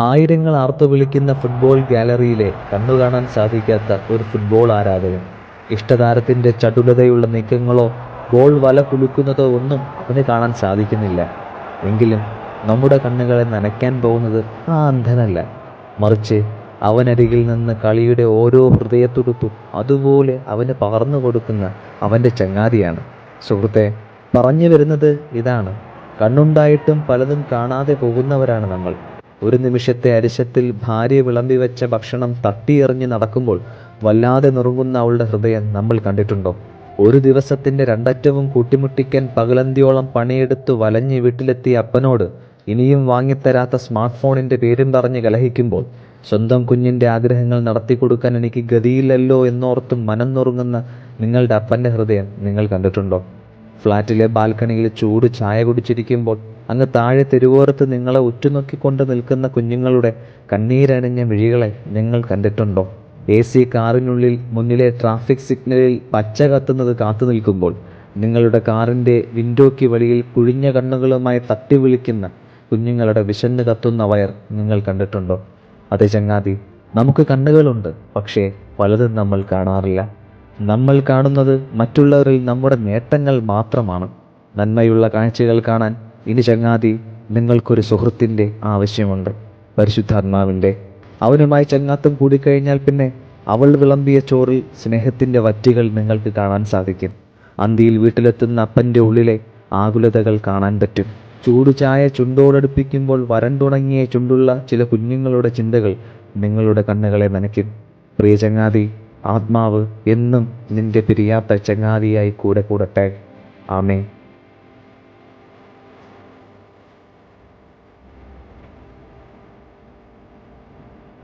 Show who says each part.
Speaker 1: ആയിരങ്ങൾ ആർത്തു വിളിക്കുന്ന ഫുട്ബോൾ ഗാലറിയിലെ കണ്ണുകാണാൻ സാധിക്കാത്ത ഒരു ഫുട്ബോൾ ആരാധകൻ. ഇഷ്ടതാരത്തിന്റെ ചടുലതയുള്ള നീക്കങ്ങളോ ഗോൾ വല കുലുക്കുന്നതോ ഒന്നും അവന് കാണാൻ സാധിക്കുന്നില്ല. എങ്കിലും നമ്മുടെ കണ്ണുകളെ നനയ്ക്കാൻ പോകുന്നത് ആ അന്ധനല്ല. മറിച്ച് അവനരികിൽ നിന്ന് കളിയുടെ ഓരോ ഹൃദയത്തുടുപ്പും അതുപോലെ അവന് പകർന്നു കൊടുക്കുന്ന അവന്റെ ചങ്ങാതിയാണ്. സുഹൃത്തെ പറഞ്ഞു വരുന്നത് ഇതാണ്. കണ്ണുണ്ടായിട്ടും പലതും കാണാതെ പോകുന്നവരാണ് നമ്മൾ. ഒരു നിമിഷത്തെ അരിശത്തിൽ ഭാര്യ വിളമ്പി വെച്ച ഭക്ഷണം തട്ടിയെറിഞ്ഞ് നടക്കുമ്പോൾ വല്ലാതെ നുറുങ്ങുന്ന അവളുടെ ഹൃദയം നമ്മൾ കണ്ടിട്ടുണ്ടോ? ഒരു ദിവസത്തിന്റെ രണ്ടറ്റവും കൂട്ടിമുട്ടിക്കാൻ പകലന്തിയോളം പണിയെടുത്ത് വലഞ്ഞ് വീട്ടിലെത്തിയ അപ്പനോട് ഇനിയും വാങ്ങിത്തരാത്ത സ്മാർട്ട് ഫോണിന്റെ പേരും പറഞ്ഞ് കലഹിക്കുമ്പോൾ സ്വന്തം കുഞ്ഞിന്റെ ആഗ്രഹങ്ങൾ നടത്തിക്കൊടുക്കാൻ എനിക്ക് ഗതിയില്ലല്ലോ എന്നോർത്തും മനം നുറുങ്ങുന്ന നിങ്ങളുടെ അപ്പന്റെ ഹൃദയം നിങ്ങൾ കണ്ടിട്ടുണ്ടോ? ഫ്ലാറ്റിലെ ബാൽക്കണിയിൽ ചൂട് ചായ കുടിച്ചിരിക്കുമ്പോൾ അങ്ങ് താഴെ തെരുവോരത്ത് നിങ്ങളെ ഉറ്റുനോക്കിക്കൊണ്ട് നിൽക്കുന്ന കുഞ്ഞുങ്ങളുടെ കണ്ണീരണിഞ്ഞ മിഴികളെ നിങ്ങൾ കണ്ടിട്ടുണ്ടോ? എ സി കാറിനുള്ളിൽ മുന്നിലെ ട്രാഫിക് സിഗ്നലിൽ പച്ച കത്തുന്നത് കാത്തു നിൽക്കുമ്പോൾ നിങ്ങളുടെ കാറിന്റെ വിൻഡോയ്ക്ക് വെളിയിൽ കുഴിഞ്ഞ കണ്ണുകളുമായി തട്ടി വിളിക്കുന്ന കുഞ്ഞുങ്ങളുടെ വിശന്ന് കത്തുന്ന വയർ നിങ്ങൾ കണ്ടിട്ടുണ്ടോ? അതെ ചങ്ങാതി നമുക്ക് കണ്ണുകളുണ്ട് പക്ഷേ പലതും നമ്മൾ കാണാറില്ല. നമ്മൾ കാണുന്നത് മറ്റുള്ളവരിൽ നമ്മുടെ നേട്ടങ്ങൾ മാത്രമാണ്. നന്മയുള്ള കാഴ്ചകൾ കാണാൻ ഇനി ചങ്ങാതി നിങ്ങൾക്കൊരു സുഹൃത്തിന്റെ ആവശ്യമുണ്ട്. പരിശുദ്ധാത്മാവിന്റെ. അവനുമായി ചങ്ങാത്തം കൂടിക്കഴിഞ്ഞാൽ പിന്നെ അവൾ വിളമ്പിയ ചോറിൽ സ്നേഹത്തിന്റെ വറ്റികൾ നിങ്ങൾക്ക് കാണാൻ സാധിക്കും. അന്തിയിൽ വീട്ടിലെത്തുന്ന അപ്പന്റെ ഉള്ളിലെ ആകുലതകൾ കാണാൻ പറ്റും. ചൂട് ചായ ചുണ്ടോടടുപ്പിക്കുമ്പോൾ വരണ്ടുണങ്ങിയ ചുണ്ടുള്ള ചില കുഞ്ഞുങ്ങളുടെ ചിന്തകൾ നിങ്ങളുടെ കണ്ണുകളെ നനയ്ക്കും. പ്രിയ ചങ്ങാതി ആത്മാവ് എന്നും നിന്റെ പിരിയാത്ത ചങ്ങാതിയായി കൂടെ കൂടട്ടെ. ആമേ